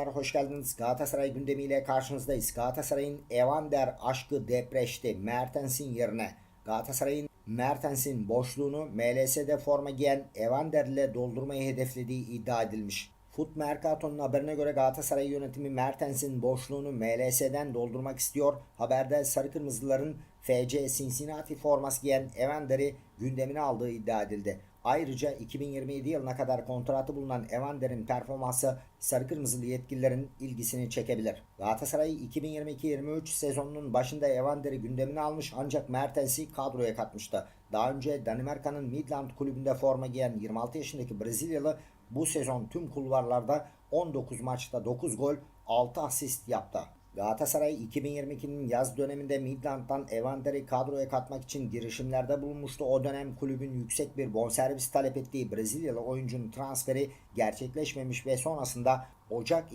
Merhabalar, hoş geldiniz. Galatasaray gündemiyle karşınızdayız. Galatasaray'ın Evander aşkı depreşti. Mertens'in yerine Galatasaray'ın Mertens'in boşluğunu MLS'de forma giyen Evander ile doldurmayı hedeflediği iddia edilmiş. Foot Mercato'nun haberine göre Galatasaray yönetimi Mertens'in boşluğunu MLS'den doldurmak istiyor. Haberde Sarı Kırmızıların FC Cincinnati forması giyen Evander'i gündemine aldığı iddia edildi. Ayrıca 2027 yılına kadar kontratı bulunan Evander'in performansı Sarı Kırmızılı yetkililerin ilgisini çekebilir. Galatasaray 2022-23 sezonunun başında Evander'i gündemine almış ancak Mertens'i kadroya katmıştı. Daha önce Danimarka'nın Midland kulübünde forma giyen 26 yaşındaki Brezilyalı bu sezon tüm kulvarlarda 19 maçta 9 gol 6 asist yaptı. Galatasaray 2022'nin yaz döneminde Midland'dan Evander'i kadroya katmak için girişimlerde bulunmuştu. O dönem kulübün yüksek bir bonservis talep ettiği Brezilyalı oyuncunun transferi gerçekleşmemiş ve sonrasında Ocak